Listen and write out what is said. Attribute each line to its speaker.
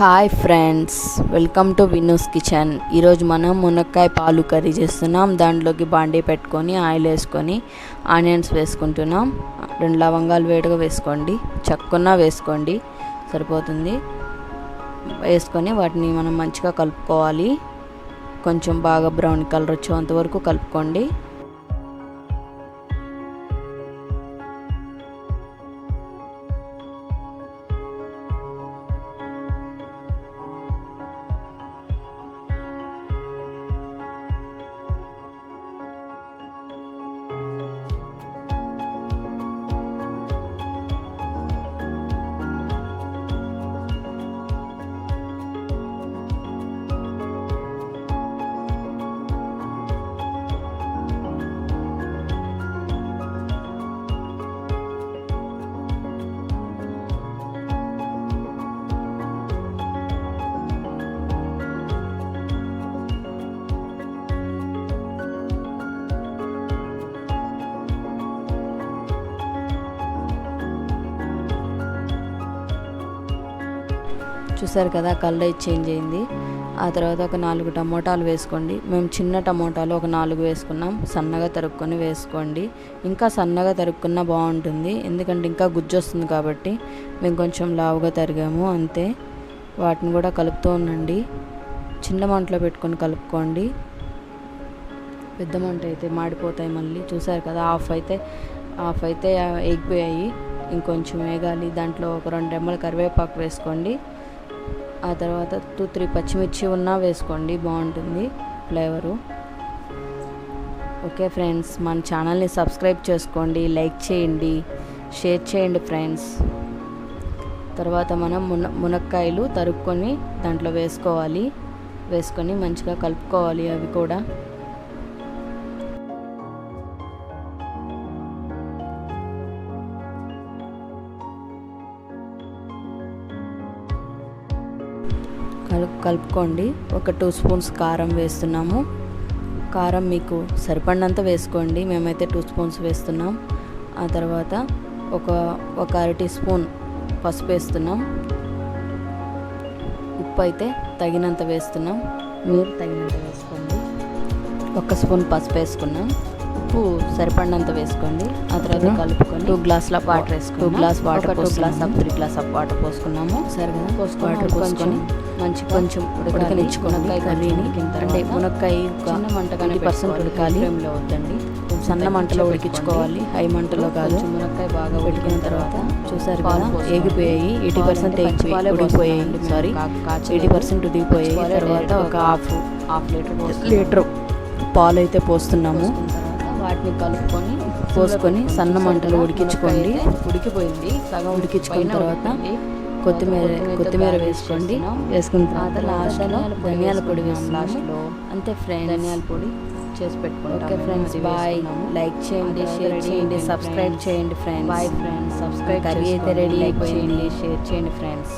Speaker 1: Hi friends welcome to Vinu's kitchen ఈరోజు మనం మునక్కాయ పాలు కర్రీ చేస్తున్నాం. దాంట్లోకి బాండీ పెట్టుకొని ఆయిల్ వేసుకొని ఆనియన్స్ వేసుకుంటున్నాం. రెండు లవంగాలు వేడిగా వేసుకోండి. చక్కున వేసుకోండి. సరిపోతుంది. వేసుకొని వాటిని మనం మంచిగా కలుపుకోవాలి. కొంచెం బాగా బ్రౌన్ కలర్ వచ్చేంత వరకు కలుపుకోండి. చూసారు కదా కలర్ చేంజ్ అయింది. ఆ తర్వాత ఒక నాలుగు టమోటాలు వేసుకోండి. మేము చిన్న టమోటాలు ఒక నాలుగు వేసుకున్నాం. సన్నగా తరుక్కొని వేసుకోండి. ఇంకా సన్నగా తరుక్కున్నా బాగుంటుంది. ఎందుకంటే ఇంకా గుజ్జు వస్తుంది కాబట్టి మేము కొంచెం లావుగా తరిగాము. అంతే. వాటిని కూడా కలుపుతూ ఉండండి. చిన్న మంటలో పెట్టుకొని కలుపుకోండి. పెద్ద మంట అయితే మాడిపోతాయి మళ్ళీ. చూసారు కదా ఆఫ్ అయితే ఆఫ్ అయితే ఎగిపోయాయి. ఇంకొంచెం వేగాలి. దాంట్లో ఒక రెండు రెమ్మల కరివేపాకు వేసుకోండి. ఆ తర్వాత టూ త్రీ పచ్చిమిర్చి ఉన్నా వేసుకోండి బాగుంటుంది ఫ్లేవరు. ఓకే ఫ్రెండ్స్ మన ఛానల్ని సబ్స్క్రైబ్ చేసుకోండి లైక్ చేయండి షేర్ చేయండి ఫ్రెండ్స్. తర్వాత మనం మున మునక్కాయలు తరుక్కొని దాంట్లో వేసుకోవాలి. వేసుకొని మంచిగా కలుపుకోవాలి అవి కూడా. కలుపుకోండి. ఒక టూ స్పూన్స్ కారం వేస్తున్నాము. కారం మీకు సరిపడినంత వేసుకోండి. మేమైతే టూ స్పూన్స్ వేస్తున్నాం. ఆ తర్వాత ఒక ఒక అర టీ స్పూన్ పసుపు వేస్తున్నాం. ఉప్పు అయితే తగినంత వేస్తున్నాం. మీరు తగినంత వేసుకోండి. ఒక స్పూన్ పసుపు వేసుకున్నాం. ఉప్పు సరిపడినంత వేసుకోండి. ఆ తర్వాత కలుపుకొని టూ గ్లాసుల వాటర్ వేసుకుని two glass water two glass up three glass up water పోసుకున్నాము. సరే కదా పోసుకొని వాటర్ పోసుకొని మంచి కొంచెం ఉడకనిచ్చుకున్నాక కర్రీని అంటే మునక్కాయ చిన్న మంట కానీ పర్సెంట్ ఉడకాలి. ఫ్లేమ్లో వద్దండి. సన్న మంటలో ఉడికించుకోవాలి. హై మంటలో కాదు. మునక్కాయ బాగా ఉడికిన తర్వాత చూసారు కదా ఏగిపోయాయి. ఎయిటీ పర్సెంట్ ఉడికిపోయాయి సారీ ఎయిటీ పర్సెంట్ ఉడికిపోయాయి తర్వాత ఒక హాఫ్ హాఫ్ లీటర్ లీటర్. పాలు అయితే పోస్తున్నాము. వాటిని కలుపుకొని పోసుకొని సన్న మంటలో ఉడికించుకోండి. ఉడికిపోయింది సగం ఉడికించుకున్న తర్వాత కొత్తిమీర కొత్తిమీర వేసుకోండి. వేసుకున్న తర్వాత లాస్ట్లో ధనియాల పొడి లాస్ట్లో. అంతే ఫ్రెండ్స్. ధనియాల పొడి చేసి పెట్టుకుంటాం. Okay friends bye. లైక్ చేయండి షేర్ చేయండి సబ్స్క్రైబ్ చేయండి friends. Bye friends. Subscribe curry అయితే రెడీ అయిపోయింది. షేర్ చేయండి ఫ్రెండ్స్.